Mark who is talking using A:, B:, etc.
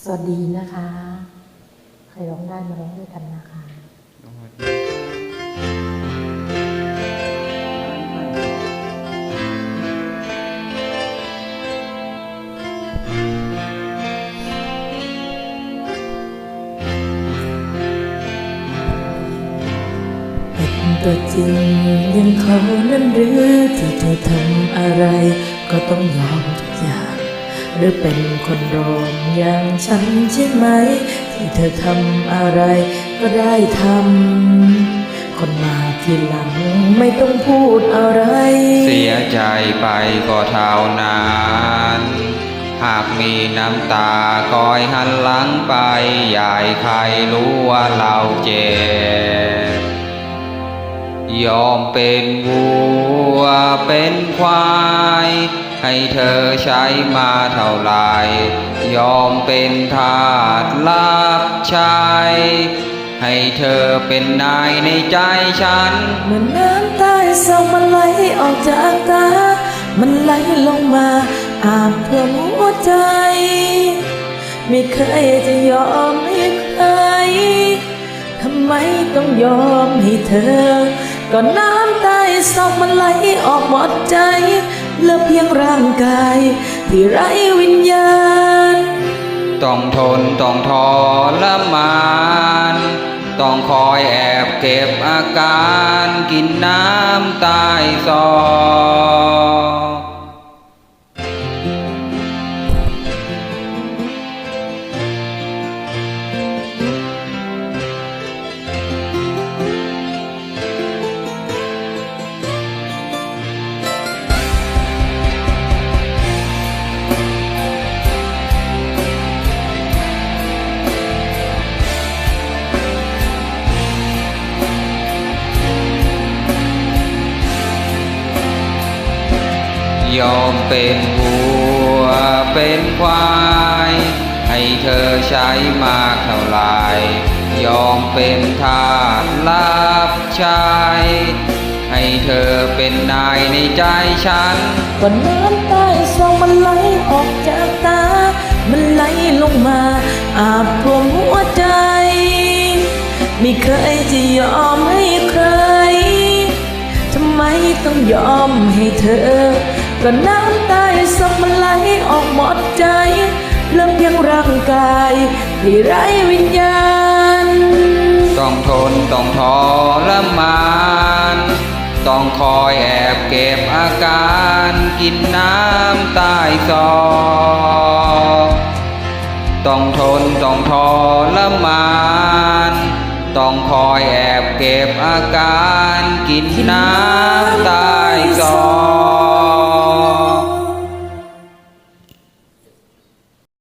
A: สวัสดีนะคะ ใครร้องได้มาร้องด้วยกันนะคะตัวจริงยังเขานั้นหรือที่เธอทำอะไร ก็ต้องยอมทุกอย่าง หรือเป็นคนโดนอย่างฉันใช่ไหม ที่เธอทำอะไรก็ได้ทำ คนมาทีหลังไม่ต้องพูดอะไร
B: เสียใจไปก็เท่านั้นหากมีน้ำตาคอยหันหลังไปอยายใครรู้ว่าเราเจ็บยอมเป็นวัวเป็นควาย ให้เธอใช้มาเท่าไรยอมเป็นทาสรับใช้ให้เธอเป็นนายในใจฉัน
A: เหมือนน้ำใต้สองมันไหลออกจากตา มันไหลลงมาอาบเพื่อหัวใจ ไม่เคยจะยอมให้ใครทำไมต้องยอมให้เธอก็น้ำใต้สองมันไหลออกหมดใจ เลือเพียงร่างกาย ที่ไร้วิญญาณ
B: ต้องทนต้องทรมาน ต้องคอยแอบเก็บอาการ กินน้ำตายซอ ยอมเป็นวัวเป็นควาย ให้เธอใช้มากเท่าไรยอมเป็นทาสรับใช้ให้เธอเป็นนายในใจฉัน
A: ก็น้ำต้ซองมันไหลออกจากตา มันไหลลงมา อาบท่วมหัวใจ ไม่เคยจะยอมให้ใคร ทำไมต้องยอมให้เธอ ก็น้ำใต้ซองมันไหลออกหมดใจเหลือเพียงร่างกายที่ไร้วิญญาณ
B: ต้องทนต้องทรมาน ต้องคอยแอบเก็บอาการกินน้ำใต้ซอกต้องทนต้องทรมาน ต้องคอยแอบเก็บอาการกินน้ำใต้